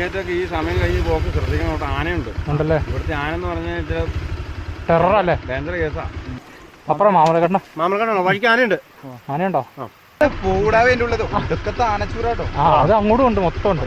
ടിക്കറ്റൊക്കെ ഈ സമയം കഴിഞ്ഞ് പോക്ക് ശ്രദ്ധിക്കണം അവിടെ ആനയുണ്ട്. ഉണ്ടല്ലേ? ഇവിടുത്തെ ആന എന്ന് പറഞ്ഞാൽ അല്ലേ? ഡേഞ്ചർ കേസാ അപ്പുറം മാമലക്കണ്ണ മാമലക്കണ്ണോ വഴിക്ക് ആനയുണ്ട്. ആനയുണ്ടോ? പൂടാവേ എന്റെ ഉള്ളത് ആനച്ചൂരാട്ടോ. ആ അത് അങ്ങോട്ടും ഉണ്ട് മൊത്തം ഉണ്ട്.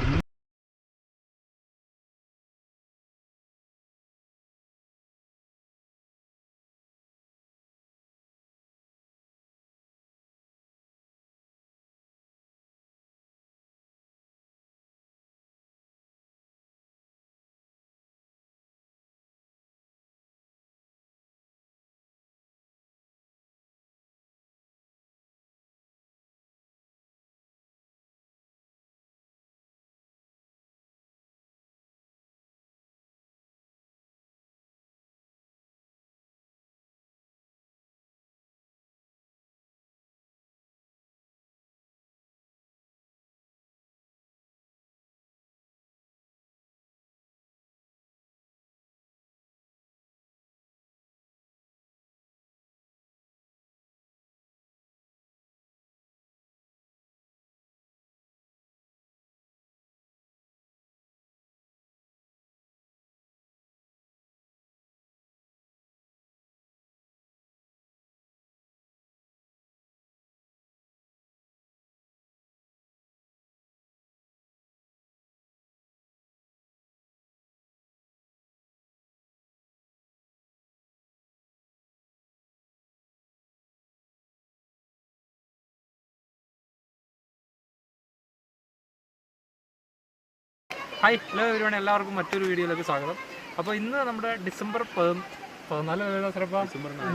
ഹായ് ഹലോ എവരുവാണ് എല്ലാവർക്കും മറ്റൊരു വീഡിയോയിലേക്ക് സ്വാഗതം. അപ്പോൾ ഇന്ന് നമ്മുടെ ഡിസംബർ പതിനാല്?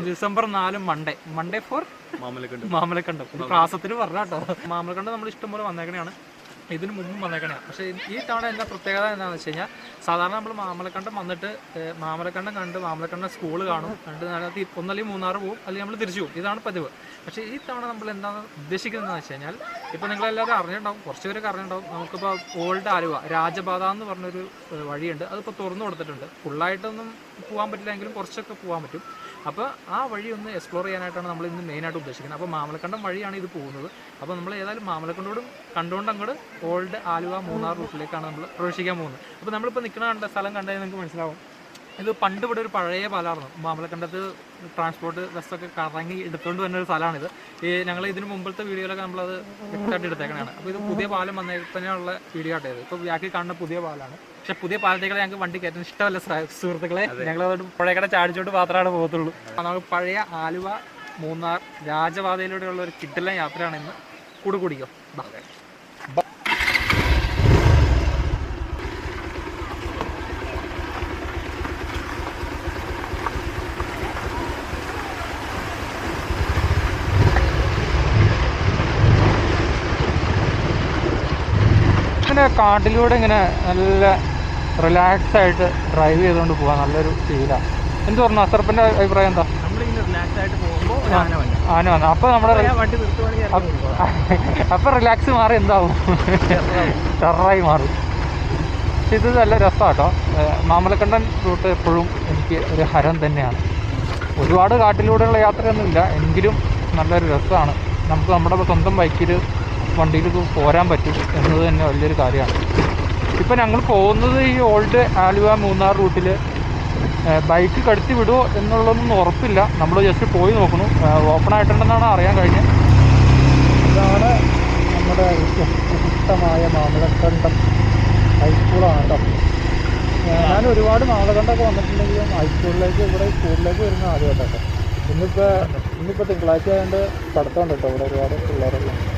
ഡിസംബർ നാല്. Monday Monday four Mamalakandam. Mamalakandam. പ്രാസത്തിന് പറഞ്ഞാട്ടോ. മാമലക്കണ്ടം നമ്മൾ ഇഷ്ടംപോലെ വന്നേക്കണെയാണ് ഇതിന് മുമ്പും വന്നേക്കണേ. പക്ഷേ ഈ തവണ എന്താ പ്രത്യേകത എന്താണെന്ന് വെച്ച് കഴിഞ്ഞാൽ സാധാരണ നമ്മൾ മാമലക്കണ്ടം വന്നിട്ട് മാമലക്കണ്ടം കണ്ട് മാമലക്കണ്ടം സ്കൂൾ കാണും. കണ്ട് അതിനകത്ത് ഒന്നല്ലെങ്കിൽ മൂന്നാറ് പോകും അല്ലെങ്കിൽ നമ്മൾ തിരിച്ചു പോകും ഇതാണ് പതിവ്. പക്ഷേ ഈ തവണ നമ്മൾ എന്താണ് ഉദ്ദേശിക്കുന്നതെന്ന് വെച്ച് കഴിഞ്ഞാൽ ഇപ്പോൾ നിങ്ങളെല്ലാവരും അറിഞ്ഞിട്ടുണ്ടാവും കുറച്ച് പേരൊക്കെ അറിഞ്ഞിട്ടുണ്ടാവും. നമുക്കിപ്പോൾ ഓൾഡ് ആലുവ രാജപാത എന്ന് പറഞ്ഞൊരു വഴിയുണ്ട്. അതിപ്പോൾ തുറന്നു കൊടുത്തിട്ടുണ്ട്. ഫുള്ളായിട്ടൊന്നും പോകാൻ പറ്റില്ലെങ്കിലും കുറച്ചൊക്കെ പോകാൻ പറ്റും. അപ്പോൾ ആ വഴി ഒന്ന് എക്സ്പ്ലോർ ചെയ്യാനായിട്ടാണ് നമ്മൾ ഇന്ന് മെയിനായിട്ട് ഉദ്ദേശിക്കുന്നത്. അപ്പോൾ മാമലക്കണ്ടം വഴിയാണ് ഇത് പോകുന്നത്. അപ്പോൾ നമ്മൾ ഏതായാലും മാമലക്കണ്ടോടും കണ്ടുകൊണ്ട് അങ്ങോട്ട് ഓൾഡ് ആലുവ മൂന്നാർ റൂട്ടിലേക്കാണ് നമ്മൾ പ്രവേശിക്കാൻ പോകുന്നത്. അപ്പോൾ നമ്മളിപ്പോൾ നിൽക്കുന്ന കണ്ട സ്ഥലം കണ്ടാൽ നിങ്ങൾക്ക് മനസ്സിലാവും. ഇത് പണ്ട് ഇവിടെ ഒരു പഴയ പാലമായിരുന്നു. മാമലക്കണ്ടത്ത് ട്രാൻസ്പോർട്ട് ബസ്സൊക്കെ കറങ്ങി എടുത്തുകൊണ്ട് വരുന്ന ഒരു സ്ഥലമാണിത്. ഈ ഞങ്ങൾ ഇതിന് മുമ്പത്തെ വീഡിയോയിലൊക്കെ നമ്മളത് വ്യക്തമായിട്ട് എടുത്തേക്കണതാണ്. അപ്പോൾ ഇത് പുതിയ പാലം വന്നേപ്പനെയുള്ള വീഡിയോ ആട്ടേത് ഇപ്പോൾ ബാക്കി കാണുന്ന പുതിയ പാലമാണ് പക്ഷെ പുതിയ പാലത്തേക്ക് ഞങ്ങൾക്ക് വണ്ടി കയറ്റാൻ ഇഷ്ടമല്ല സുഹൃത്തുക്കളെ. ഞങ്ങൾ അതുകൊണ്ട് പുഴക്കട ചാടിച്ചോട്ട് മാത്രമാണ് പോകത്തുള്ളൂ. നമുക്ക് പഴയ ആലുവ മൂന്നാർ രാജപാതയിലൂടെയുള്ള ഒരു കിട്ടില്ല യാത്രയാണ് ഇന്ന്. കൂടുകൂടിക്കോ ബാ. ഇങ്ങനെ കാട്ടിലൂടെ ഇങ്ങനെ നല്ല റിലാക്സ് ആയിട്ട് ഡ്രൈവ് ചെയ്തുകൊണ്ട് പോകാൻ നല്ലൊരു ഫീലാണ് എന്ത് പറഞ്ഞു? അസർപ്പന്റെ അഭിപ്രായം എന്താ? ആന വന്നു. അപ്പോൾ നമ്മുടെ അപ്പോൾ റിലാക്സ് മാറി എന്താവും? ടെററായി മാറും. പക്ഷെ ഇത് നല്ല രസമാട്ടോ മാമലക്കണ്ടൻ റൂട്ട് എപ്പോഴും എനിക്ക് ഒരു ഹരം തന്നെയാണ്. ഒരുപാട് കാട്ടിലൂടെയുള്ള യാത്രയൊന്നുമില്ല. എങ്കിലും നല്ലൊരു രസമാണ് നമുക്ക് നമ്മുടെ സ്വന്തം ബൈക്കിൽ വണ്ടിയിൽ പോരാൻ പറ്റും എന്നത് തന്നെ വലിയൊരു കാര്യമാണ്. ഇപ്പം ഞങ്ങൾ പോകുന്നത് ഈ ഓൾഡ് ആലുവ മൂന്നാർ റൂട്ടിൽ ബൈക്ക് കടത്തി വിടുമോ എന്നുള്ളതൊന്നും ഉറപ്പില്ല. നമ്മൾ ജസ്റ്റ് പോയി നോക്കുന്നു. ഓപ്പൺ ആയിട്ടുണ്ടെന്നാണ് അറിയാൻ കഴിഞ്ഞത്. ഇതാണ് നമ്മുടെ വിശിഷ്ടമായ മാമലക്കണ്ടം ഹൈസ്കൂളാണ് കേട്ടോ. ഞാൻ ഒരുപാട് മാമലക്കണ്ടൊക്കെ വന്നിട്ടുണ്ടെങ്കിലും ഹൈസ്കൂളിലേക്ക് ഇവിടെ സ്കൂളിലേക്ക് വരുന്ന ആദ്യമായിട്ടോ ഇന്നിപ്പോൾ ഇന്നിപ്പോൾ തിങ്കളാഴ്ച ആയതുകൊണ്ട് പഠിത്തമുണ്ട് കേട്ടോ ഇവിടെ ഒരുപാട് അപ്പോൾ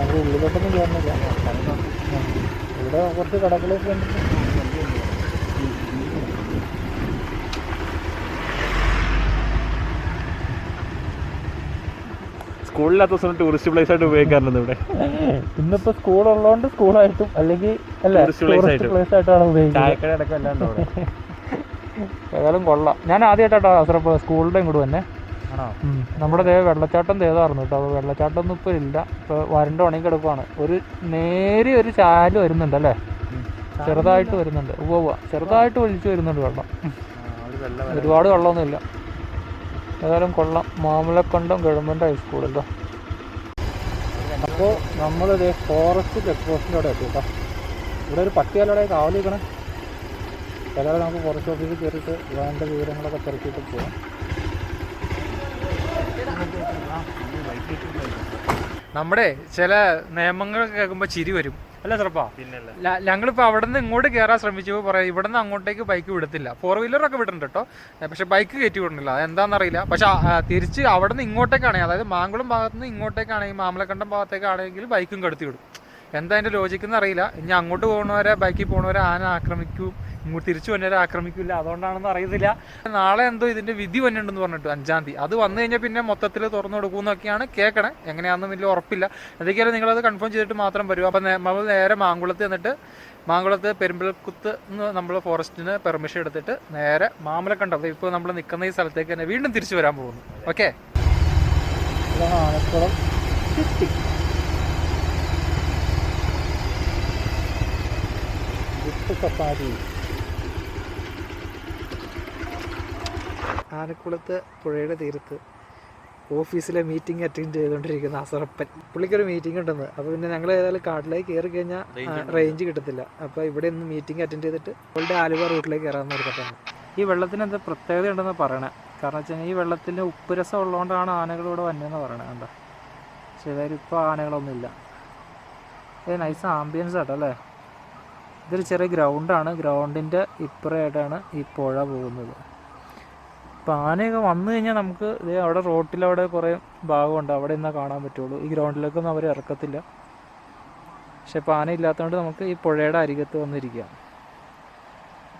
നമുക്ക് ഉള്ളിലോട്ടൊന്നും കയറുന്നില്ല ഇവിടെ കുറച്ച് കടകളൊക്കെ ഉണ്ട്. സ്കൂളില്ലാത്ത ദിവസം ടൂറിസ്റ്റ് പ്ലേസ് ആയിട്ട് ഉപയോഗിക്കാറുണ്ട് ഇവിടെ. ഇന്നിപ്പോ സ്കൂൾ ഉള്ളതുകൊണ്ട് സ്കൂളായിട്ടും അല്ലെങ്കിൽ അല്ല ടൂറിസ്റ്റ് പ്ലേസ് ആയിട്ടാണ് ഉപയോഗിക്കുന്നത്. ഏതായാലും കൊള്ളാം. ഞാൻ ആദ്യമായിട്ടാട്ടോ കാസർഗോഡ് സ്കൂളിന്റെ ഇങ്ങോട്ട് തന്നെ. നമ്മുടെ ദേ വെള്ളച്ചാട്ടം തേതായിരുന്നു കേട്ടോ. വെള്ളച്ചാട്ടം ഒന്നും ഇപ്പോൾ ഇല്ല. ഇപ്പോൾ വരണ്ട ഉണങ്ങി കിടക്കുവാണ്. ഒരു നേരിയ ഒരു ചാൽ വരുന്നുണ്ട് അല്ലേ? ചെറുതായിട്ട് വരുന്നുണ്ട്. ഉവ്വ ചെറുതായിട്ട് ഒലിച്ചു വരുന്നുണ്ട് വെള്ളം. ഒരുപാട് വെള്ളമൊന്നുമില്ല ഏതായാലും കൊള്ളാം. മാമലക്കണ്ടം ഗവൺമെന്റ് ഹൈസ്കൂളല്ലോ അപ്പോ നമ്മളിത് ഫോറസ്റ്റ് ചെക്ക് പോസ്റ്റിലൂടെ അവിടെ എത്തി കേട്ടോ. ഇവിടെ ഒരു പട്ടിയാലോടെ കാവലി നിൽക്കണേ ഏതായാലും നമുക്ക് ഫോറസ്റ്റ് ഓഫീസിൽ കയറിയിട്ട് വേണ്ട വിവരങ്ങളൊക്കെ തിരക്കിയിട്ട് പോവാം. നമ്മുടെ ചില നിയമങ്ങൾ കേൾക്കുമ്പോൾ ചിരി വരും. അല്ല ചെറുപ്പാ? പിന്നല്ല. ഞങ്ങളിപ്പോൾ അവിടെ നിന്ന് ഇങ്ങോട്ട് കയറാൻ ശ്രമിച്ചപ്പോൾ പറയാം ഇവിടെ നിന്ന് അങ്ങോട്ടേക്ക് ബൈക്ക് വിടത്തില്ല. ഫോർ വീലറൊക്കെ വിടുന്നുണ്ട് കേട്ടോ പക്ഷെ ബൈക്ക് കയറ്റി വിടുന്നില്ല എന്താണെന്നറിയില്ല പക്ഷെ തിരിച്ച് അവിടെ നിന്ന് ഇങ്ങോട്ടേക്കാണെങ്കിൽ അതായത് മാങ്കുളം ഭാഗത്ത് നിന്ന് ഇങ്ങോട്ടേക്കാണെങ്കിൽ മാമലക്കണ്ടം ഭാഗത്തേക്കാണെങ്കിൽ ബൈക്കും കടത്തി വിടും. എന്താ അതിന്റെ ലോജിക്ക് എന്ന് അറിയില്ല. ഇനി അങ്ങോട്ട് പോകുന്നവരെ ബൈക്കിൽ പോകുന്നവരെ ആന ആക്രമിക്കും. തിരിച്ചു വന്നവരെ ആക്രമിക്കില്ല. അതുകൊണ്ടാണെന്ന് അറിയത്തില്ല. നാളെ എന്തോ ഇതിന്റെ വിധി വന്നിട്ടുണ്ടെന്ന് പറഞ്ഞിട്ട് അഞ്ചാം തീയതി. അത് വന്നു കഴിഞ്ഞാൽ പിന്നെ മൊത്തത്തിൽ തുറന്നു കൊടുക്കുമെന്നൊക്കെയാണ് കേൾക്കണേ എങ്ങനെയാണെന്ന് വലിയ ഉറപ്പില്ല. എന്തൊക്കെയാലും അത് കൺഫേം ചെയ്തിട്ട് മാത്രം വരും. അപ്പം നമ്മൾ നേരെ മാങ്കുളത്ത് എന്നിട്ട് മാങ്കുളത്ത് പെരുമ്പൽക്കുത്ത് നമ്മൾ ഫോറസ്റ്റിന് പെർമിഷൻ എടുത്തിട്ട് നേരെ മാമലക്കണ്ടം ഇപ്പോൾ നമ്മൾ നിൽക്കുന്ന ഈ സ്ഥലത്തേക്ക് തന്നെ വീണ്ടും തിരിച്ചു വരാൻ പോകുന്നു. ഓക്കെ? സഫാരി. ആനക്കുളത്ത് പുഴയുടെ തീരത്ത് ഓഫീസിലെ മീറ്റിംഗ് അറ്റൻഡ് ചെയ്തുകൊണ്ടിരിക്കുന്ന അസറപ്പൻ. പുള്ളിക്കൊരു മീറ്റിംഗ് ഉണ്ടെന്ന്. അപ്പോൾ പിന്നെ ഞങ്ങൾ ഏതായാലും കാട്ടിലേക്ക് കയറി കഴിഞ്ഞാൽ റേഞ്ച് കിട്ടത്തില്ല. അപ്പോൾ ഇവിടെ ഒന്ന് മീറ്റിംഗ് അറ്റൻഡ് ചെയ്തിട്ട് അവളുടെ ആലുവ റൂട്ടിലേക്ക് കയറാമെന്ന് ഓർത്തിട്ടാണ് ഈ വെള്ളത്തിന് എന്താ പ്രത്യേകത ഉണ്ടെന്ന് പറയണേ? കാരണം വെച്ച് കഴിഞ്ഞാൽ ഈ വെള്ളത്തിന് ഉപ്പുരസം ഉള്ളതുകൊണ്ടാണ് ആനകൾ ഇവിടെ വന്നതെന്ന് പറയണേ കണ്ടോ? പക്ഷേ ഏതായാലും ഇപ്പോൾ ആനകളൊന്നുമില്ല ഏ നൈസ് ആംബിയൻസ് ആട്ടോ അല്ലേ? ഇതൊരു ചെറിയ ഗ്രൗണ്ടാണ് ഗ്രൗണ്ടിന്റെ ഇപ്പുറമായിട്ടാണ് ഈ പുഴ പോകുന്നത്. ഇപ്പം ആനയൊക്കെ വന്നു കഴിഞ്ഞാൽ നമുക്ക് ഇതേ അവിടെ റോട്ടിലവിടെ കുറേ ഭാഗമുണ്ട്. അവിടെ നിന്നാൽ കാണാൻ പറ്റുള്ളൂ. ഈ ഗ്രൗണ്ടിലേക്കൊന്നും അവർ ഇറക്കത്തില്ല. പക്ഷെ ഇപ്പം ആന ഇല്ലാത്തതുകൊണ്ട് നമുക്ക് ഈ പുഴയുടെ അരികത്ത് വന്നിരിക്കാം.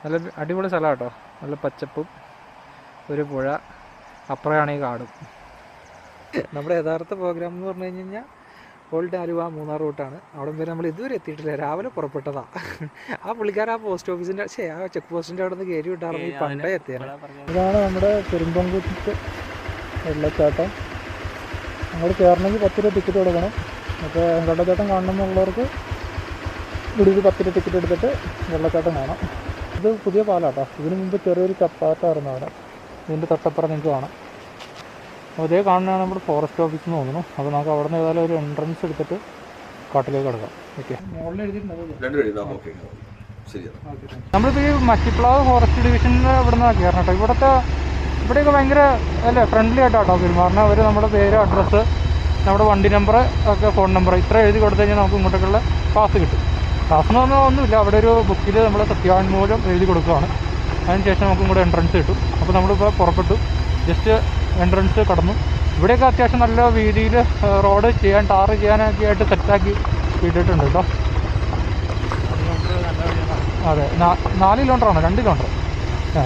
നല്ല അടിപൊളി സ്ഥലമാണ് കേട്ടോ നല്ല പച്ചപ്പും ഒരു പുഴ. അപ്പുറമാണ് ഈ കാടും. നമ്മുടെ യഥാർത്ഥ പ്രോഗ്രാം എന്ന് പറഞ്ഞു കഴിഞ്ഞാൽ ഓൾഡ് ആലുവ മൂന്നാർ റൂട്ടാണ്. അവിടെ വരെ നമ്മൾ ഇതുവരെ എത്തിയിട്ടില്ല. രാവിലെ പുറപ്പെട്ടതാ. ആ പുള്ളിക്കാർ ആ പോസ്റ്റ് ഓഫീസിന്റെ ശേ ആ ചെക്ക് പോസ്റ്റിന്റെ അവിടെ നിന്ന് കയറി വിട്ടാറുണ്ട് ഈ പണ്ടേ എത്തിയാണ് ഇതാണ് നമ്മുടെ പെരുമ്പങ്കുത്ത് വെള്ളച്ചാട്ടം. അങ്ങോട്ട് കയറണമെങ്കിൽ പത്ത് രൂപ ടിക്കറ്റ് കൊടുക്കണം. അപ്പോൾ വെള്ളച്ചാട്ടം കാണണമെന്നുള്ളവർക്ക് ഇവിടെ ഒരു പത്ത് രൂപ ടിക്കറ്റ് എടുത്തിട്ട് വെള്ളച്ചാട്ടം കാണാം. ഇത് പുതിയ പാലാട്ടോ. ഇതിനു മുമ്പ് ചെറിയൊരു ചപ്പാത്തായിരുന്നു അവിടെ. ഇതിന്റെ തൊട്ടപ്പുറം നിങ്ങൾക്ക് കാണാം. അപ്പോൾ അതേ കാണുന്നതാണ് നമ്മുടെ ഫോറസ്റ്റ് ഓഫീസ് എന്ന് തോന്നുന്നു. അപ്പോൾ നമുക്ക് അവിടെ നിന്ന് ഏതായാലും ഒരു എൻട്രൻസ് എടുത്തിട്ട് കാട്ടിലേക്ക് കിടക്കാം. ഓക്കെ നമ്മളിപ്പോൾ ഈ മച്ചിപ്ലാവ് ഫോറസ്റ്റ് ഡിവിഷനിൽ ഇവിടെ നിന്നാണ് കയറണം കേട്ടോ. ഇവിടുത്തെ ഇവിടെയൊക്കെ ഭയങ്കര അല്ലേ ഫ്രണ്ട്ലി ആയിട്ടാട്ടോ പെരുമാറുന്നത് അവർ നമ്മുടെ പേര് അഡ്രസ്സ് നമ്മുടെ വണ്ടി നമ്പർ ഒക്കെ ഫോൺ നമ്പർ ഇത്ര എഴുതി കൊടുത്തു കഴിഞ്ഞാൽ നമുക്ക് ഇങ്ങോട്ടേക്കുള്ള പാസ് കിട്ടും. പാസ് എന്ന് പറഞ്ഞാൽ ഒന്നുമില്ല. അവിടെ ഒരു ബുക്കിൽ നമ്മൾ സത്യവാങ്മൂലം എഴുതി കൊടുക്കുകയാണ്. അതിനുശേഷം നമുക്ക് ഇങ്ങോട്ട് എൻട്രൻസ് കിട്ടും. അപ്പോൾ നമ്മളിപ്പോൾ പുറപ്പെട്ടു. ജസ്റ്റ് എൻട്രൻസ് കടന്നു. ഇവിടെയൊക്കെ അത്യാവശ്യം നല്ല രീതിയിൽ റോഡ് ചെയ്യാൻ ടാർ ചെയ്യാനൊക്കെ ആയിട്ട് സെറ്റാക്കി ഇട്ടിട്ടുണ്ട് കേട്ടോ അതെ നാല് കിലോമീറ്റർ ആണ് രണ്ട് കിലോമീറ്റർ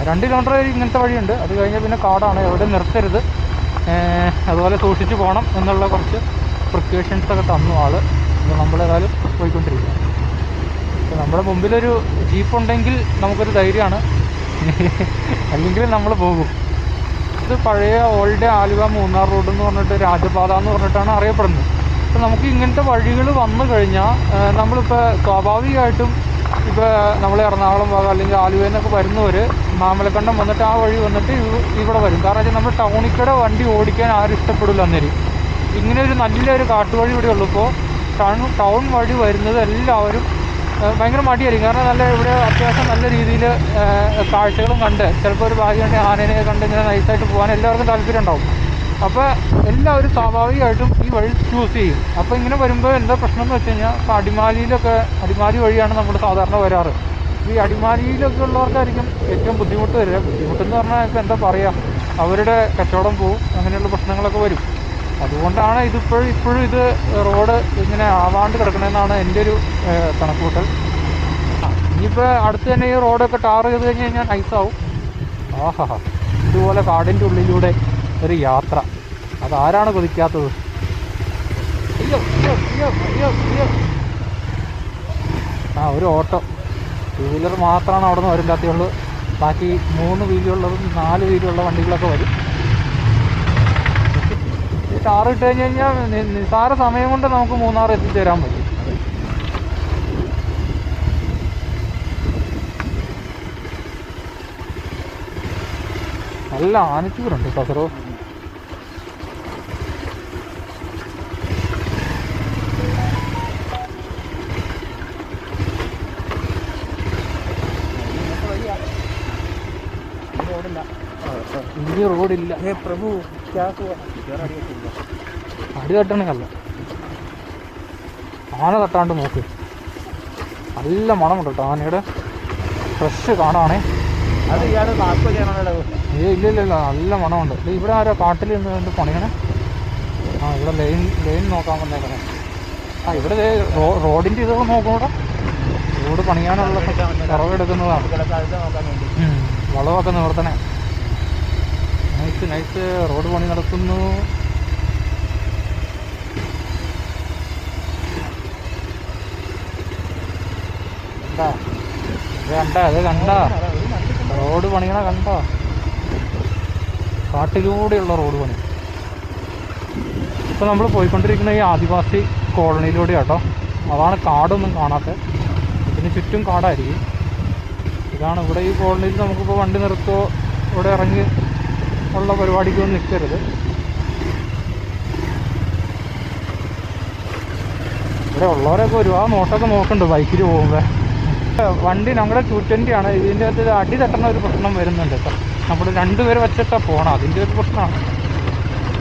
രണ്ട് കിലോമീറ്റർ ഇങ്ങനത്തെ വഴിയുണ്ട്. അത് കഴിഞ്ഞാൽ പിന്നെ കാടാണ് എവിടെ നിർത്തരുത്. അതുപോലെ സൂക്ഷിച്ച് പോകണം എന്നുള്ള കുറച്ച് പ്രിക്കോഷൻസ് ഒക്കെ തന്നു ആൾ. അപ്പോൾ നമ്മളേതായാലും പോയിക്കൊണ്ടിരിക്കുക നമ്മുടെ മുമ്പിലൊരു ജീപ്പ് ഉണ്ടെങ്കിൽ നമുക്കൊരു ധൈര്യമാണ്. അല്ലെങ്കിൽ നമ്മൾ പോകും. ഇത് പഴയ ഓൾഡ് ആലുവ മൂന്നാർ റോഡ് എന്ന് പറഞ്ഞിട്ട് രാജപാത എന്ന് പറഞ്ഞിട്ടാണ് അറിയപ്പെടുന്നത്. അപ്പോൾ നമുക്ക് ഇങ്ങനത്തെ വഴികൾ വന്നു കഴിഞ്ഞാൽ നമ്മളിപ്പോൾ സ്വാഭാവികമായിട്ടും ഇപ്പോൾ നമ്മൾ എറണാകുളം ഭാഗം അല്ലെങ്കിൽ ആലുവയിൽ നിന്നൊക്കെ വരുന്നവർ മാമലക്കണ്ടം വന്നിട്ട് ആ വഴി വന്നിട്ട് ഇവ- ഇവിടെ വരും. കാരണം വെച്ചാൽ നമ്മൾ ടൗണിക്കടെ വണ്ടി ഓടിക്കാൻ ആരും ഇഷ്ടപ്പെടില്ല അന്നേരം. ഇങ്ങനെ ഒരു നല്ലൊരു കാട്ടുവഴി ഇവിടെ ഉള്ളപ്പോൾ ടൗൺ ടൗൺ വഴി വരുന്നത് എല്ലാവരും ഭയങ്കര മടിയായിരിക്കും. കാരണം നല്ല ഇവിടെ അത്യാവശ്യം നല്ല രീതിയിൽ കാഴ്ചകളും കണ്ട്. ചിലപ്പോൾ ഒരു ഭാഗ്യമുണ്ടെങ്കിൽ ആനേനെ കണ്ട് ഇങ്ങനെ നൈസായിട്ട് പോകാൻ എല്ലാവർക്കും താല്പര്യം ഉണ്ടാവും. അപ്പോൾ എല്ലാവരും സ്വാഭാവികമായിട്ടും ഈ വഴി ചൂസ് ചെയ്യും. അപ്പോൾ ഇങ്ങനെ വരുമ്പോൾ എന്താ പ്രശ്നം എന്ന് വെച്ച് കഴിഞ്ഞാൽ ഇപ്പോൾ അടിമാലിയിലൊക്കെ അടിമാലി വഴിയാണ് നമ്മൾ സാധാരണ വരാറ്. ഈ അടിമാലിയിലൊക്കെ ഉള്ളവർക്കായിരിക്കും ഏറ്റവും ബുദ്ധിമുട്ട് വരിക. ബുദ്ധിമുട്ടെന്ന് പറഞ്ഞാൽ ഇപ്പോൾ എന്താ പറയുക അവരുടെ കച്ചവടം പോവും അങ്ങനെയുള്ള പ്രശ്നങ്ങളൊക്കെ വരും. അതുകൊണ്ടാണ് ഇതിപ്പോഴും ഇപ്പോഴും ഇത് റോഡ് ഇങ്ങനെ ആവാണ്ട് കിടക്കണമെന്നാണ് എന്റെ ഒരു കണക്കുകൂട്ടൽ. ഇനിയിപ്പോൾ അടുത്ത് തന്നെ ഈ റോഡൊക്കെ ടാർ ചെയ്ത് കഴിഞ്ഞ് കഴിഞ്ഞാൽ നൈസാവും ആഹാ ഇതുപോലെ കാടിന്റെ ഉള്ളിലൂടെ ഒരു യാത്ര. അതാരാണ് കൊതിക്കാത്തത്? അയ്യോ അയ്യോ അയ്യോ അയ്യോ അയ്യോ. ആ ഒരു ഓട്ടോ. ടൂ വീലർ മാത്രമാണ് അവിടെ നിന്ന് വരില്ലാത്തുള്ളൂ ബാക്കി മൂന്ന് വീലുള്ളതും നാല് വീലുള്ള വണ്ടികളൊക്കെ വരും. കാർ ഇട്ട് കഴിഞ്ഞ് കഴിഞ്ഞാൽ നിസ്സാര സമയം കൊണ്ട് നമുക്ക് മൂന്നാർ എത്തിച്ചേരാൻ പറ്റും. നല്ല ആനച്ചൂരുണ്ട് സസറോ ഇനി റോഡില്ല പ്രഭു. അടി തട്ടണല്ല ആന തട്ടാണ്ട് നോക്ക്. നല്ല മണമുണ്ട് കേട്ടോ ആനയുടെ. ഫ്രഷ് കാണാണേ അത് ഇയാൾ ഏ ഇല്ല ഇല്ല ഇല്ല. നല്ല മണമുണ്ട്. ഉണ്ട് ഇവിടെ ആരോ കാട്ടിൽ നിന്ന് കണ്ട് പണിയണേ? ആ ഇവിടെ ലൈൻ ലൈൻ നോക്കാൻ വന്നേക്കണേ. ആ ഇവിടെ റോഡിന്റെ ഇതൊക്കെ നോക്കണോടാ. റോഡ് പണിയാനുള്ള കുറവെടുക്കുന്നതാണ്. വളവൊക്കെ. നിവർത്തണേ. നൈസ് നൈറ്റ് റോഡ് പണി നടക്കുന്നു കണ്ടാ? അത് കണ്ട? റോഡ് പണികളെ കണ്ട? കാട്ടിലൂടെയുള്ള റോഡ് പണി. ഇപ്പോൾ നമ്മൾ പോയിക്കൊണ്ടിരിക്കുന്ന ഈ ആദിവാസി കോളനിയിലൂടെ കേട്ടോ അതാണ് കാടൊന്നും കാണാത്ത. ഇതിന് ചുറ്റും കാടായിരിക്കും. ഇതാണ് ഇവിടെ ഈ കോളനിയിൽ നമുക്കിപ്പോൾ വണ്ടി നിർത്തോ ഇവിടെ ഇറങ്ങി ഉള്ള പരിപാടിക്കൊന്നും നിൽക്കരുത് ഇവിടെ ഉള്ളവരൊക്കെ ഒരുപാട് നോട്ടൊക്കെ നോക്കുന്നുണ്ട് ബൈക്കിൽ പോകുമ്പോൾ വണ്ടി നമ്മുടെ ടു ട്വന്റി ആണ്. ഇതിന്റെ അകത്ത് അടി തട്ടുന്ന ഒരു പ്രശ്നം വരുന്നുണ്ട് കേട്ടോ. നമ്മൾ രണ്ടുപേര് വെച്ചിട്ടാണ് പോകണം അതിന്റെ ഒരു പ്രശ്നമാണ്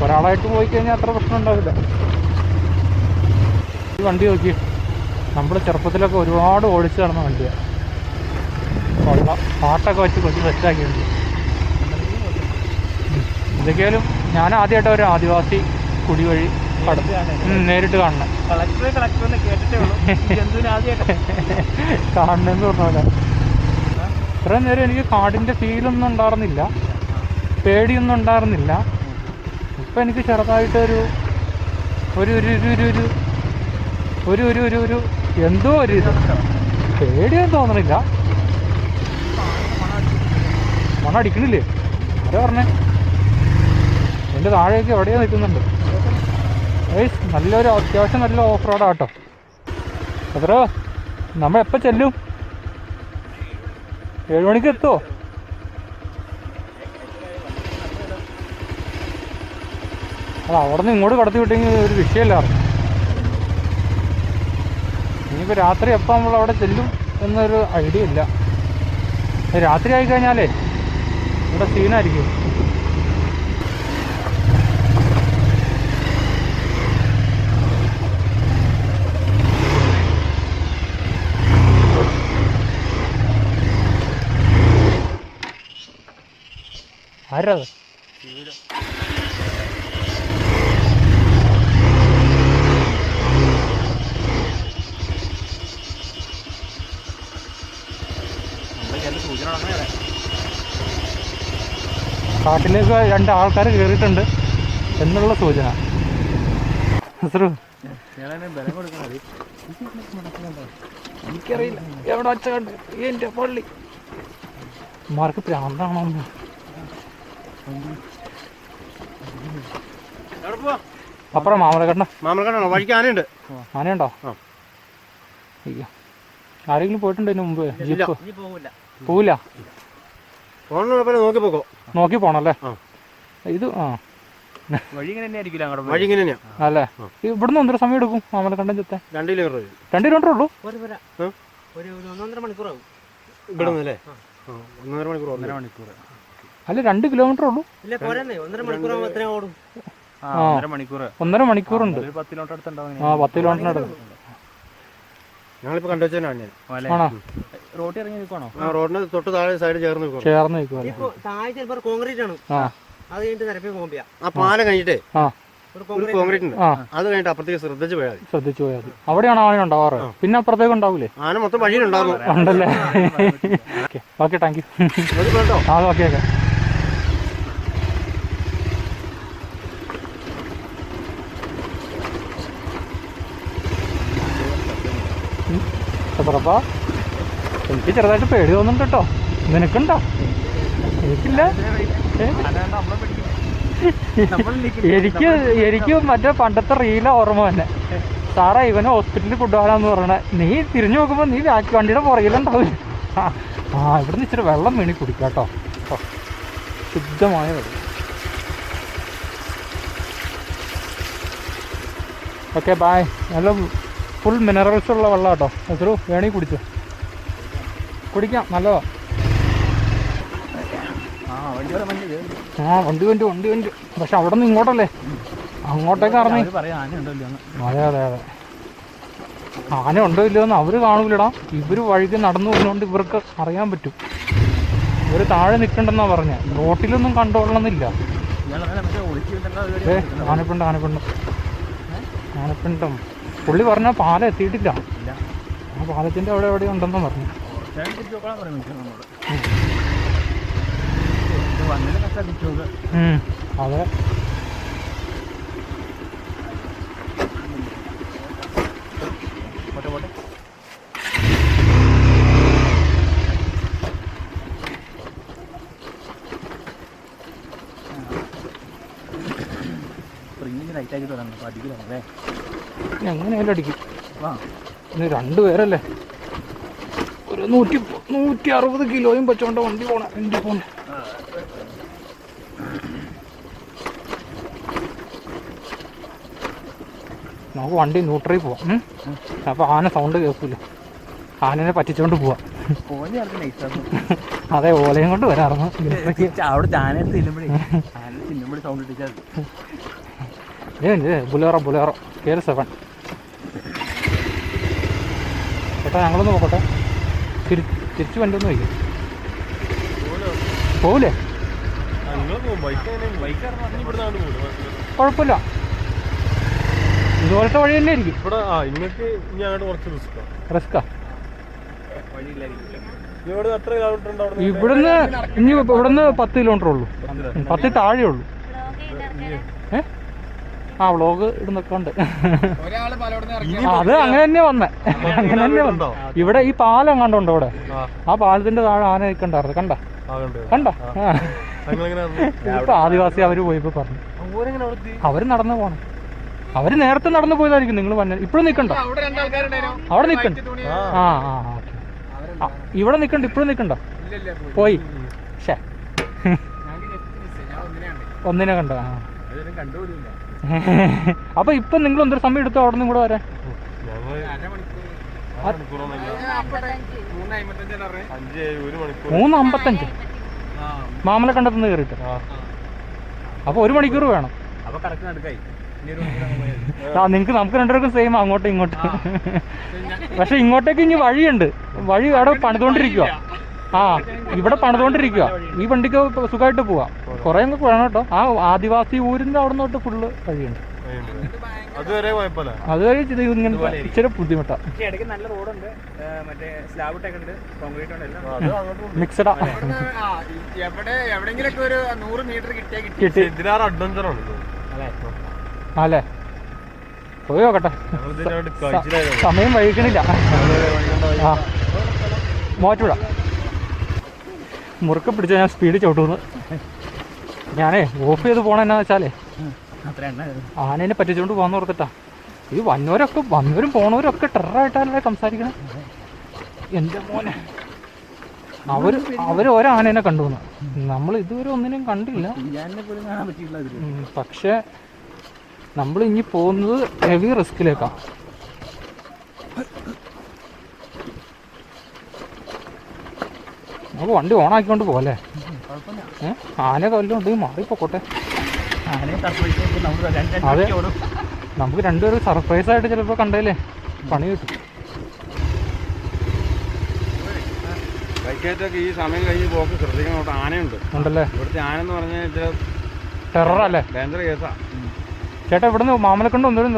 ഒരാളായിട്ട് പോയി കഴിഞ്ഞാൽ അത്ര പ്രശ്നം ഉണ്ടാവില്ല. ഈ വണ്ടി നോക്കി. നമ്മൾ ചെറുപ്പത്തിലൊക്കെ ഒരുപാട് ഓടിച്ചു നടന്ന വണ്ടിയാണ് കൊള്ളാം പാട്ടൊക്കെ വെച്ച് കൊച്ചു സെറ്റാക്കിയിട്ടുണ്ട് എന്തൊക്കെയാലും ഞാൻ ആദ്യമായിട്ട് ഒരു ആദിവാസി കുടി വഴി നേരിട്ട് കാണണം കാണണമെന്ന് പറഞ്ഞ ഇത്രയും നേരം എനിക്ക് കാടിന്റെ ഫീലൊന്നും ഉണ്ടായിരുന്നില്ല പേടിയൊന്നും ഉണ്ടായിരുന്നില്ല ഇപ്പം എനിക്ക് ചെറുതായിട്ടൊരു ഒരു ഒരു ഒരു ഒരു ഒരു ഒരു ഒരു ഒരു എന്തോ ഒരു ഇത്. പേടിയൊന്നും തോന്നണില്ല. മണം അടിക്കണില്ലേ? ആരാ പറഞ്ഞേ. എന്റെ താഴേക്ക് എവിടെയോ നിൽക്കുന്നുണ്ട്. ഏയ് നല്ലൊരു അത്യാവശ്യം നല്ല ഓഫ് റോഡാണ് കേട്ടോ. എത്ര നമ്മൾ എപ്പോൾ ചെല്ലും? ഏഴ് മണിക്ക് എത്തുമോ അത് അവിടെ നിന്ന് ഇങ്ങോട്ട് കടത്തി വിട്ടെങ്കിൽ ഒരു വിഷയമില്ലായിരുന്നു ഇനിയിപ്പോൾ രാത്രി എപ്പോൾ നമ്മൾ അവിടെ ചെല്ലും എന്നൊരു ഐഡിയ ഇല്ല. രാത്രി ആയിക്കഴിഞ്ഞാലേ ഇവിടെ സീനായിരിക്കും ആരാ കാട്ടിലേക്ക് രണ്ട് ആൾക്കാർ കയറിയിട്ടുണ്ട് എന്നുള്ള സൂചന. എനിക്കറിയില്ല. എവിടെ വച്ച കണ്ട് എന്റെ പള്ളി. മാർക്ക് പ്രാന്താണോ അപ്പുറം മാമലക്കണ്ട മാമലക്കണ്ണാണോ വഴിക്ക് ആനയുണ്ട്. ആനയുണ്ടോ? ആരെങ്കിലും പോയിട്ടുണ്ട് ഇതിന് മുമ്പ്? ജീപ്പ്? പോവില്ല. നോക്കി പോക്കോ. നോക്കി പോണല്ലേ? അല്ലേ ഇത് ആ. വഴി ഇങ്ങനെ തന്നെയാ. അല്ലേ? ഇവിടുന്ന് ഒന്നര സമയം എടുക്കും മാമലക്കണ്ടം ചെത്താൻ രണ്ട് കിലോമീറ്റർ വരും. രണ്ട് കിലോമീറ്റർ ഉള്ളൂ? ഒരു ഒന്നൊന്നര മണിക്കൂറാവും. ഇവിടെ നിന്ന് അല്ലേ? ഒന്നര മണിക്കൂർ ഒന്നര മണിക്കൂർ അല്ല രണ്ട് കിലോമീറ്റർ ഉള്ളൂ. ഒന്നര മണിക്കൂറുണ്ട് ആ പത്ത് കിലോമീറ്റർ റോഡ് ഇറങ്ങി തൊട്ട് താഴെ ചേർന്ന് ചേർന്ന് താഴെ ചിലപ്പോൾ കോൺക്രീറ്റ് ആണ്. ആ. പാലം കഴിഞ്ഞിട്ടേ. ഒരു കോൺക്രീറ്റ് ഉണ്ട്. ആ അത് കഴിഞ്ഞിട്ട് അപ്പുറത്തേക്ക് ശ്രദ്ധിച്ച് പോയാൽ മതി. ശ്രദ്ധിച്ചു പോയാൽ മതി. അവിടെയാണ് ആന ഉണ്ടാവാറ്? പിന്നെ അപ്പുറത്തേക്ക് ഉണ്ടാവൂലേ? ആന മൊത്തം ഉണ്ടാവും ഉണ്ടല്ലേ? ഓക്കെ. ഓക്കെ താങ്ക് യു കേട്ടോ ആ ഓക്കെ ഓക്കെ. സത്രപ്പാ എനിക്ക് ചെറുതായിട്ട് പേടി തോന്നുന്നുണ്ട് കേട്ടോ. നിനക്കുണ്ടോ? എനിക്കില്ല. ഏ? എനിക്ക് എനിക്ക് മറ്റേ പണ്ടത്തെ റീല ഓർമ്മ തന്നെ. സാറേ ഇവനെ ഹോസ്പിറ്റലിൽ കൊണ്ടുപോകാനാന്ന് പറയണേ നീ തിരിഞ്ഞു നോക്കുമ്പോൾ നീ ബാക്കി വണ്ടിയുടെ പുറകിലുണ്ടാവില്ല? ആ, ഇവിടെ ഇവിടുന്ന് ഇച്ചിരി വെള്ളം വേണി കുടിക്കാം കേട്ടോ ഓ, ശുദ്ധമായ വെള്ളം. ഓക്കെ ബായ് നല്ല ഫുൾ മിനറൽസ് ഉള്ള വെള്ളം കേട്ടോ എത്ര വേണി കുടിച്ചോ. കുടിക്കാം നല്ലതാ ആ വണ്ടി ആ വണ്ടി വണ്ടി വണ്ടി വണ്ടി. പക്ഷെ അവിടെ നിന്ന് ഇങ്ങോട്ടല്ലേ? അങ്ങോട്ടേക്ക് ഇറങ്ങി. അതെ അതെ അതെ. ആന ഉണ്ടോ ഇല്ലയോ എന്ന് അവർ കാണൂലടാ. ഇവർ വഴിക്ക് നടന്നു പോകുന്നതുകൊണ്ട് ഇവർക്ക് അറിയാൻ പറ്റും. ഇവർ താഴെ നിൽക്കണ്ടെന്നാ പറഞ്ഞ. റോട്ടിലൊന്നും കണ്ടോളണമെന്നില്ല. ഏ ആനപ്പിണ്ടം ആനപ്പിണ്ടം. ആനപ്പിണ്ടം. പുള്ളി പറഞ്ഞ പാലം എത്തിയിട്ടില്ല. ആ പാലത്തിന്റെ അവിടെ എവിടെ ഉണ്ടെന്ന് പറഞ്ഞു. അതെ എങ്ങനെയായാലും അടിക്കും രണ്ടുപേരല്ലേ ഒരു നൂറ്റി നൂറ്റി അറുപത് കിലോയും വെച്ചോണ്ട വണ്ടി പോണ വണ്ടി പോണ. നമുക്ക് വണ്ടി ന്യൂട്രലി പോവാം. അപ്പോൾ അപ്പൊ ആന സൗണ്ട് കേൾക്കൂല. ആനനെ പറ്റിച്ചോണ്ട് പോവാം. അതെ ഓലയും കൊണ്ട് വരാറുന്നു അവിടെ തിന്നുമ്പോഴേ തിന്നുമ്പോഴേ sound Bolero Bolero K L seven. ചേട്ടാ ഞങ്ങളൊന്ന് നോക്കട്ടെ തിരി തിരിച്ചു വണ്ടി ഒന്ന് വയ്ക്കും പോവില്ലേ കുഴപ്പമില്ല. ഇതുപോലത്തെ വഴി തന്നെ ആയിരിക്കും. ഇവിടെ ആ ഇങ്ങക്ക് ഇനി അങ്ങോട്ട് കുറച്ച് റിസ്ക്കാ. റിസ്ക്കാ. ഇവിടെ എത്ര കിലോമീറ്റർ ഉണ്ട് അവിടെ ഇവിടുന്ന് ഇനി ഇവിടുന്ന് പത്ത് കിലോമീറ്റർ ഉള്ളൂ. പത്തിൽ താഴെ ഉള്ളൂ. ഏ? ആ വ്ളോഗ് ഇടുന്നൊക്കെ ഉണ്ട് അത് അങ്ങനെ തന്നെ വന്നേ. അങ്ങനെ തന്നെ വന്നോ. ഇവിടെ ഈ പാലം കണ്ടുണ്ടോ ഇവിടെ ആ. പാലത്തിന്റെ താഴെ ആന നിൽക്കണ്ടായിരുന്നു. കണ്ട? കണ്ട. ഇപ്പൊ ആദിവാസി അവർ പോയപ്പോ പറഞ്ഞു. അവർ നടന്നു പോണം. അവർ നേരത്തെ നടന്നു പോയതായിരിക്കും. നിങ്ങൾ വന്ന ഇപ്പോഴും നിക്കണ്ട? അവിടെ നിക്കണ്ട. ആ ആ ആ, ഇവിടെ നിക്കണ്ട ഇപ്പോഴും നിക്കണ്ട? പോയി. ഷേ ഒന്നിനെ കണ്ടോ? ആ. അപ്പൊ ഇപ്പൊ നിങ്ങൾ എന്തൊരു സമയം എടുത്തു അവിടെ നിന്ന് കൂടെ വരാൻ? മൂന്ന് അമ്പത്തഞ്ച്? മാമല കണ്ടെത്തുന്നത് കയറിയിട്ട്. അപ്പൊ ഒരു മണിക്കൂർ വേണം. അപ്പൊ കറക്റ്റ് നടക്കായി. ആ നിങ്ങക്ക് നമുക്ക് രണ്ടുപേർക്കും സെയിം അങ്ങോട്ടും ഇങ്ങോട്ടും. പക്ഷെ ഇങ്ങോട്ടേക്ക് ഇനി വഴിയുണ്ട്. വഴി അവിടെ പണിതുകൊണ്ടിരിക്കുക ആ ഇവിടെ പണിതുകൊണ്ടിരിക്കുക ഈ വണ്ടിക്ക് സുഖമായിട്ട് പോവാം. കുറെ അങ്ങ് വേണം കേട്ടോ. ആ ആദിവാസി ഊരിന്റെ അവിടെ നിന്നോട്ട് ഫുള്ള് വഴിയുണ്ട്. അതുവരെ കുഴപ്പമില്ല അത് കഴിഞ്ഞ് ഇത് ഇങ്ങനത്തെ ഇച്ചിരി ബുദ്ധിമുട്ടാ. ഇടയ്ക്ക് നല്ല റോഡുണ്ട്. മറ്റേ സ്ലാബ് ഇട്ടൊക്കെ കോൺക്രീറ്റ് മിക്സഡാ എവിടെ ഒരു നൂറ് മീറ്റർ കിട്ടിയാ കിട്ടി. ഇതിനാറ്. അല്ലേ പോയി നോക്കട്ടെ. സമയം വൈകണില്ല ആ. മോറ്റൂട. മുറുക്ക പിടിച്ച ഞാൻ സ്പീഡ് ചവിട്ടുന്നു. ഞാനേ ഓഫ് ചെയ്ത് പോണ വെച്ചാലേ ആനേനെ പറ്റിച്ചുകൊണ്ട് പോകാന്ന് ഓർത്തിട്ടാ. ഈ വന്നവരൊക്കെ വന്നവരും പോണവരും ഒക്കെ ടെററായിട്ടല്ലേ സംസാരിക്കണേ. എന്റെ മോനെ. അവർ അവർ ഒരാനേനെ കണ്ടു നമ്മൾ ഇതുവരെ ഒന്നിനെയും കണ്ടില്ല. പക്ഷേ നമ്മൾ ഇനി പോകുന്നത് ഹെവി റിസ്കിലേക്കാ നമുക്ക് വണ്ടി ഓണാക്കിക്കൊണ്ട് പോകല്ലേ ആന കൊല്ലം ഉണ്ടെങ്കിൽ മാറിപ്പോക്കോട്ടെ അതെ. നമുക്ക് രണ്ടുപേരും സർപ്രൈസ് ആയിട്ട് ചിലപ്പോൾ കണ്ടല്ലേ പണി കിട്ടും. ഈ സമയം കഴിഞ്ഞ് പോക്ക് ശ്രദ്ധിക്കണം. ആനയുണ്ട്. ഉണ്ടല്ലേ? ഇവിടുത്തെ ആന എന്ന് പറഞ്ഞാൽ ടെറർ ടെററല്ലേ ഡേഞ്ചർ കേസാ ചേട്ടാ ഇവിടുന്ന് മാമലക്കണ്ട് വരും.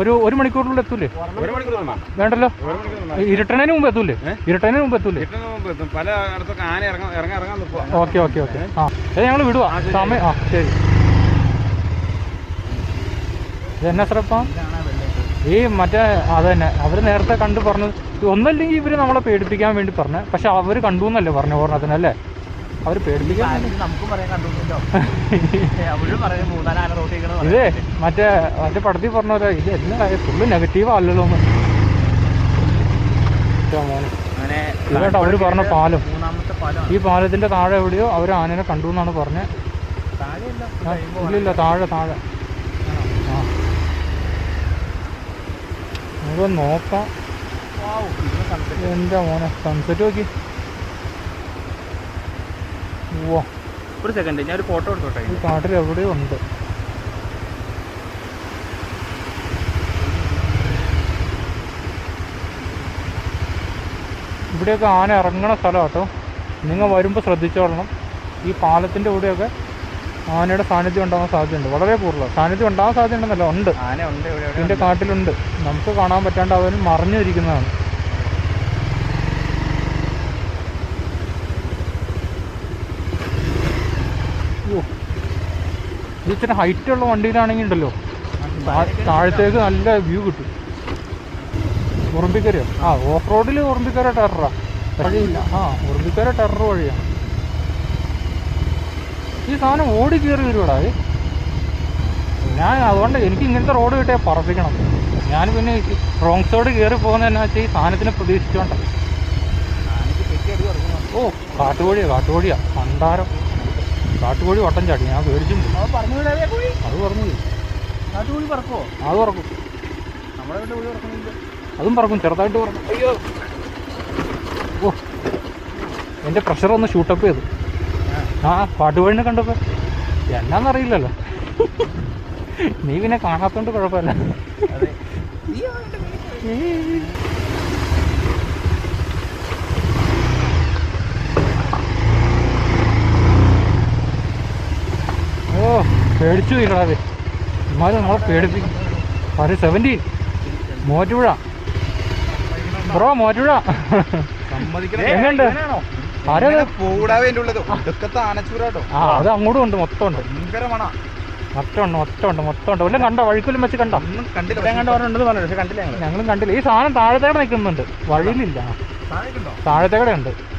ഒരു ഒരു മണിക്കൂറിനുള്ളിൽ എത്തൂലേ? ഒരു മണിക്കൂർ വേണം വേണ്ടല്ലോ? ഇരുട്ടണേന് മുമ്പ് എത്തൂലേ? ഇരുട്ടണേന് മുമ്പ് എത്തൂലേ? Okay okay okay. ആ ഏ ഞങ്ങൾ വിടുവാ. സമയം ആ ശരി. ഇതെന്നാ സാറപ്പാ ഈ മറ്റേ അത് തന്നെ അവർ നേരത്തെ കണ്ടു പറഞ്ഞു ഒന്നല്ലെങ്കിൽ ഇവർ നമ്മളെ പേടിപ്പിക്കാൻ വേണ്ടി പറഞ്ഞു. പക്ഷെ അവർ കണ്ടു എന്നല്ലേ പറഞ്ഞു ഓർണത്തിനല്ലേ അവർ പേടിപ്പിക്കാൻ പറയാൻ അവരും പറയാൻ റോട്ടിൽ ഇതേ മറ്റേ മറ്റേ പടത്തിൽ പറഞ്ഞ പോലെ ഇത് എല്ലാ ഫുള്ള് നെഗറ്റീവ് അല്ലല്ലോ ഇതാട്ടോ അവർ പറഞ്ഞ പാലം. ഈ പാലത്തിന്റെ താഴെ എവിടെയോ അവർ ആനനെ കണ്ടു എന്നാണ് പറഞ്ഞത് ഇല്ലില്ല താഴെ താഴെ. ആ. നമുക്ക് നോക്കാം. എന്റെ മോനെ സൺസെറ്റ് നോക്കി. ഒരു സെക്കൻഡ് ഞാൻ ഒരു ഫോട്ടോ എടുത്തോട്ടെ ഈ കാട്ടിൽ എവിടെയോ ഉണ്ട്. ഇവിടെയൊക്കെ ആന ഇറങ്ങണ സ്ഥലം കേട്ടോ നിങ്ങൾ വരുമ്പോൾ ശ്രദ്ധിച്ചോളണം. ഈ പാലത്തിന്റെ കൂടെയൊക്കെ ആനയുടെ സാന്നിധ്യം ഉണ്ടാകാൻ സാധ്യതയുണ്ട്. വളരെ പൂർവം സാന്നിധ്യം ഉണ്ടാകാൻ സാധ്യതയുണ്ടെന്നല്ല ഉണ്ട്. ആന ഉണ്ട് ഇതിന്റെ കാട്ടിലുണ്ട്. നമുക്ക് കാണാൻ പറ്റാണ്ട് അവൻ മറിഞ്ഞിരിക്കുന്നതാണ്. ഇച്ചിരി ഹൈറ്റ് ഉള്ള വണ്ടിയിലാണെങ്കിൽ ഉണ്ടല്ലോ. താഴത്തേക്ക് നല്ല വ്യൂ കിട്ടും. ഉറുമ്പിക്കരയോ? ആ ഓഫ് റോഡിൽ ഉറുമ്പിക്കര ടെററാ വഴിയില്ല. ആ ഉറുമ്പിക്കര ടെറർ വഴിയാണ്. ഈ സാധനം ഓടി കയറി വരുവാടാ ഞാൻ അതുകൊണ്ട് എനിക്ക് ഇങ്ങനത്തെ റോഡ് കിട്ടിയാൽ പറപ്പിക്കണം. ഞാൻ പിന്നെ റോങ് സൈഡ് കയറി പോകുന്നത് എന്നാ വെച്ചാൽ ഈ സാധനത്തിനെ പ്രതീക്ഷിച്ചോണ്ട. ഓ കാട്ടുകോഴിയാ കാട്ടുകോഴിയാ. പണ്ടാരം കാട്ടുകോഴി വട്ടം ചാടി ഞാൻ പേടിച്ചും. അത് പറഞ്ഞു അത് പറഞ്ഞു പോയി. നാട്ടുകോഴി പറക്കോ അത് പറക്കും. നമ്മുടെ വീട്ടിൽ കോഴി പറക്കുന്നില്ല അതും പറക്കും ചെറുതായിട്ട് പറക്കും. അയ്യോ. ഓ എന്റെ പ്രഷർ ഒന്ന് ഷൂട്ടപ്പ് ചെയ്തു. ആ. പാട്ടുകോഴിനെ കണ്ടപ്പോൾ എന്നാന്നറിയില്ലല്ലോ. നീ പിന്നെ കാണാത്തോണ്ട് കുഴപ്പമില്ല. പേടിച്ചു ഇല്ലാതെ ഇമാരെ നമ്മളെ പേടിപ്പിക്കും ഒരു സെവന്റീൻ മോറ്റുപുഴ. ബ്രോ മോറ്റുപുഴ. എങ്ങനെയുണ്ട് അത്? അങ്ങോട്ടും ഉണ്ട് മൊത്തം ഉണ്ട്. മൊത്തമുണ്ട് മണ. മൊത്തം ഉണ്ട് മൊത്തം ഉണ്ട് മൊത്തം ഉണ്ട്. വല്ലതും കണ്ടോ? വഴിക്കൊല്ലും വെച്ച് കണ്ടോ? ഒന്നും ഞങ്ങളും. കണ്ടില്ല. ഈ സാധനം താഴത്തേടെ നിൽക്കുന്നുണ്ട്. വഴിയിലില്ല. താഴത്തേടെ ഉണ്ട്.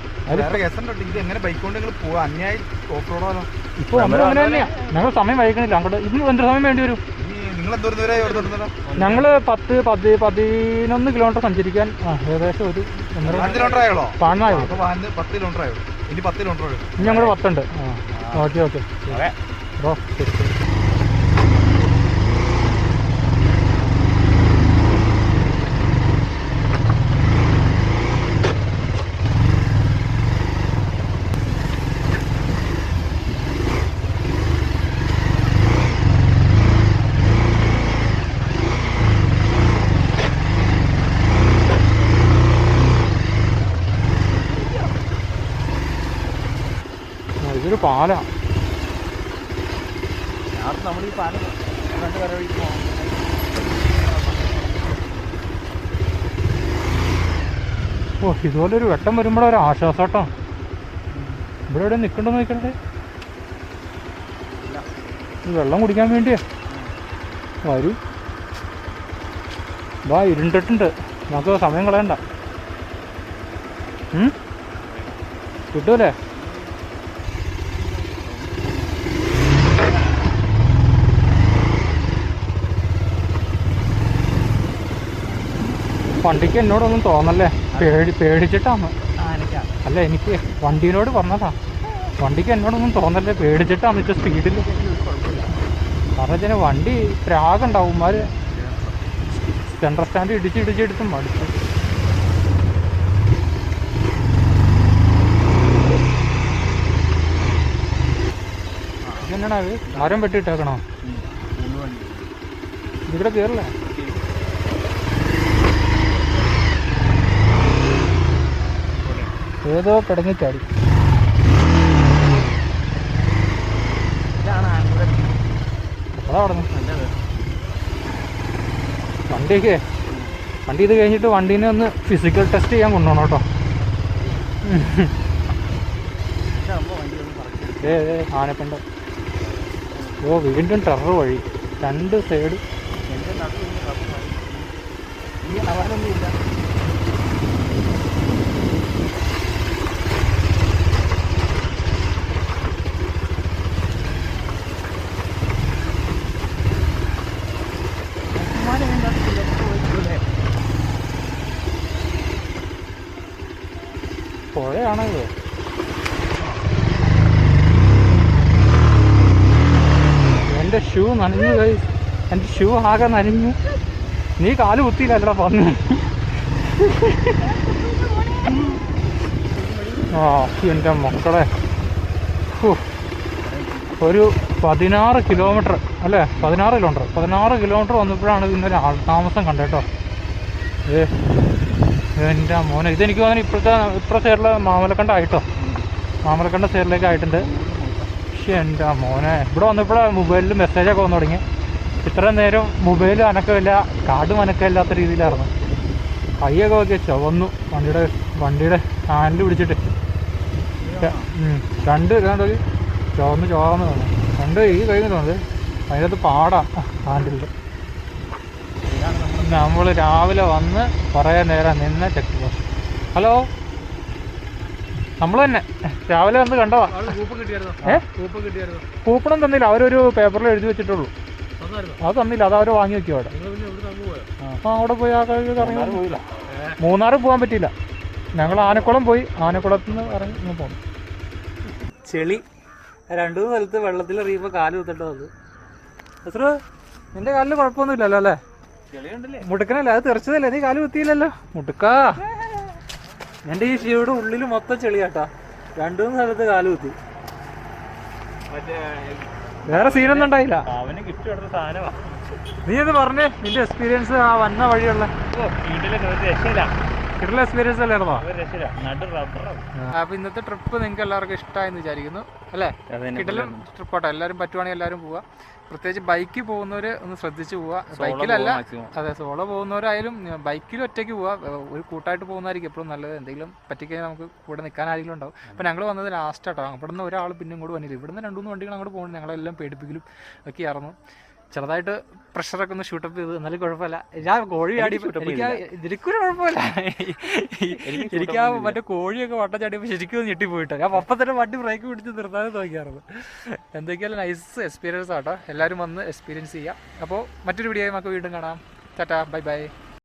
അങ്ങനെ തന്നെയാ ഞങ്ങൾ സമയം വൈകണില്ല അങ്ങോട്ട് ഇതിന് എന്തൊരു സമയം വേണ്ടി വരും? ഞങ്ങൾ പത്ത് പതി പതിനൊന്ന് കിലോമീറ്റർ സഞ്ചരിക്കാൻ ആ ഏകദേശം ഒരു ആയോ? ഇനി ഞങ്ങൾ പത്തുണ്ട്. Okay okay. ബ്രോ ശരി ശരി ആ, ഇതൊരു പാലാ ഞാൻ നമ്മൾ ഈ പാലം രണ്ട് കര വഴിക്ക് പോകാം ഓ ഇതുപോലെ ഒരു വെട്ടം വരുമ്പോൾ ഒരു ആശ്വാസട്ടോ. ഇവിടെ എവിടെ നിൽക്കണ്ടോ നോക്കണ്ടേ വെള്ളം കുടിക്കാൻ വേണ്ടിയാ. വരൂ. വാ ഇരുണ്ടിട്ടുണ്ട്. നമുക്ക് സമയം കളയണ്ട? കിട്ടൂലേ? പണ്ടിക്ക് എന്നോടൊന്നും തോന്നല്ലേ? പേടി പേടിച്ചിട്ടാണ് അല്ല എനിക്ക് വണ്ടീനോട് പറഞ്ഞതാ. വണ്ടിക്ക് എന്നോടൊന്നും തോന്നല്ലേ പേടിച്ചിട്ടാന്ന് വെച്ചാൽ സ്പീഡിൽ കാരണം വെച്ചാൽ വണ്ടി പ്രാഗുണ്ടാവും മാര് സെൻട്രൽ സ്റ്റാൻഡ് ഇടിച്ച് ഇടിച്ചെടുത്ത് മടുത്തു. ഇതെന്നാടാ ഇത്? മരം വെട്ടിയിട്ടേക്കണോ? ഇതിവിടെ കയറില്ലേ ഏതോ കിടങ്ങിക്കാടി വണ്ടിയൊക്കെ വണ്ടി ഇത് കഴിഞ്ഞിട്ട് വണ്ടീനെ ഒന്ന് ഫിസിക്കൽ ടെസ്റ്റ് ചെയ്യാൻ കൊണ്ടുപോകണം കേട്ടോ. ഏ ഓ വീണ്ടും ടെറർ വഴി. രണ്ട് സൈഡ്. ഈ ഇല്ല. പുഴയാണോ ഇത് എന്റെ ഷൂ നനഞ്ഞു കൈ എന്റെ ഷൂ ആകെ നനഞ്ഞു. നീ കാൽ കുത്തിയില്ലല്ലടാ പറഞ്ഞു. ആ എന്റെ മക്കളെ. ഒരു പതിനാറ് കിലോമീറ്റർ അല്ലേ? പതിനാറ് കിലോമീറ്റർ. പതിനാറ് കിലോമീറ്റർ വന്നപ്പോഴാണ് ഇതിന്റെ ആൾ താമസം കണ്ടേട്ടോ ഏ എന്റെ മോനെ ഇതെനിക്ക് തോന്നുന്നു ഇപ്പോഴത്തെ ഇപ്പുറത്തെ സൈഡിലെ മാമലക്കണ്ടായിട്ടോ മാമലക്കണ്ട സൈഡിലേക്ക് ആയിട്ടുണ്ട്. പക്ഷേ എന്റെ മോനെ ഇവിടെ വന്നപ്പോഴാണ് മൊബൈലിൽ മെസ്സേജൊക്കെ വന്നു തുടങ്ങി. ഇത്രയും നേരം മൊബൈൽ അനക്കമില്ല കാർഡും അനക്കമില്ലാത്ത രീതിയിലായിരുന്നു. കൈയൊക്കെ ഒക്കെ ചുവന്നു. വണ്ടിയുടെ വണ്ടിയുടെ ഹാൻഡിൽ പിടിച്ചിട്ട്. രണ്ട് രണ്ട് ചുവന്ന് ചുവന്ന് തോന്നുന്നു. രണ്ട് ഈ കൈ തോന്നുന്നത് അതിനകത്ത് പാടാ ഹാൻഡിൽ നമ്മൾ രാവിലെ വന്ന് കുറേ നേരം നിന്ന് ചെക്ക് പോസ്റ്റ് ഹലോ? നമ്മൾ തന്നെ. രാവിലെ വന്ന് കണ്ടതാ. കൂപ്പണും തന്നില്ല. അവരൊരു പേപ്പറിൽ എഴുതി വെച്ചിട്ടുള്ളൂ. അത് തന്നില്ല. അത് അവർ വാങ്ങി വെക്കും അവിടെ. നിങ്ങൾ എവിടെ തന്നു പോയോ? ആ അവിടെ പോയി ആ കഴിഞ്ഞ് കറങ്ങി മൂന്നാറ് പോകാൻ പറ്റിയില്ല. ഞങ്ങൾ ആനക്കുളം പോയി. ആനക്കുളത്ത് നിന്ന് ഇറങ്ങി ഇങ്ങനെ പോന്നു. ചെളി. രണ്ടു മൂന്ന് സ്ഥലത്ത് വെള്ളത്തിൽ എറിയുമ്പോൾ കാൽ കുത്തിട്ട് വന്നു. എത്ര നിന്റെ കാലിൽ കുഴപ്പമൊന്നുമില്ലല്ലോ അല്ലേ? മുടുക്കനല്ലേ? അത് തെറിച്ചതല്ലേ? നീ കാൽ കുത്തിയില്ലല്ലോ? മുടുക്കാ. എന്റെ ഈ ഷീയുടെ ഉള്ളിൽ മൊത്തം ചെളിയാട്ടാ. രണ്ടു മൂന്ന് സ്ഥലത്ത് കാൽ കുത്തി. വേറെ സീനൊന്നും ഉണ്ടായില്ല. അവന് ഗിഫ്റ്റ് കൊടുത്ത സാധനമാണ് നീ എന്ന് പറഞ്ഞേ. നിന്റെ എക്സ്പീരിയൻസ് ആ വന്ന വഴിയുള്ള. രക്ഷയില്ല. കിട്ടുള്ള എക്സ്പീരിയൻസ് അല്ലായിരുന്നോ അപ്പൊ ഇന്നത്തെ ട്രിപ്പ് നിങ്ങൾക്ക് എല്ലാവർക്കും ഇഷ്ടമായെന്ന് വിചാരിക്കുന്നു അല്ലേ? കിട്ടലും ട്രിപ്പോട്ടെ എല്ലാവരും പറ്റുവാണെങ്കിൽ എല്ലാവരും പോവുക. പ്രത്യേകിച്ച് ബൈക്കിൽ പോകുന്നവര് ഒന്ന് ശ്രദ്ധിച്ചു പോവുക. ബൈക്കിലല്ല അതെ സോളോ പോകുന്നവരായാലും ബൈക്കിൽ ഒറ്റയ്ക്ക് പോവുക. ഒരു കൂട്ടായിട്ട് പോകുന്നതായിരിക്കും എപ്പോഴും നല്ലത്. എന്തെങ്കിലും പറ്റിക്കഴിഞ്ഞാൽ നമുക്ക് കൂടെ നിൽക്കാൻ ആരെങ്കിലും ഉണ്ടാവും അപ്പോൾ ഞങ്ങൾ വന്നത് ലാസ്റ്റ് ആട്ടോ. അവിടെ നിന്ന് ഒരാൾ പിന്നെ ഇങ്ങോട്ട് വന്നില്ല. ഇവിടുന്ന് രണ്ട് മൂന്ന് വണ്ടികൾ അങ്ങോട്ട് പോകുന്നുണ്ട്. ഞങ്ങളെല്ലാം പേടിപ്പിക്കലും ഒക്കെ ആയിരുന്നു. ചെറുതായിട്ട് പ്രഷറൊക്കെ ഒന്ന് ഷൂട്ടപ്പ് ചെയ്ത്. എന്നാലും കുഴപ്പമില്ല. ഞാൻ കോഴി ആടി എനിക്ക് കുഴപ്പമില്ല. എനിക്ക് ആ മറ്റേ കോഴിയൊക്കെ വട്ടം ചാടിയപ്പോൾ ശരിക്കും ഞെട്ടിപ്പോയിട്ട്. ഞാൻ അപ്പം തന്നെ വണ്ടി ബ്രേക്ക് പിടിച്ച് നിർത്താതെ നോക്കിയായിരുന്നു എന്തൊക്കെയാലും നൈസ് എക്സ്പീരിയൻസ് ആട്ടോ. എല്ലാവരും വന്ന് എക്സ്പീരിയൻസ് ചെയ്യാം. അപ്പോൾ മറ്റൊരു വീഡിയോ നമുക്ക് വീണ്ടും കാണാം. Tata bye bye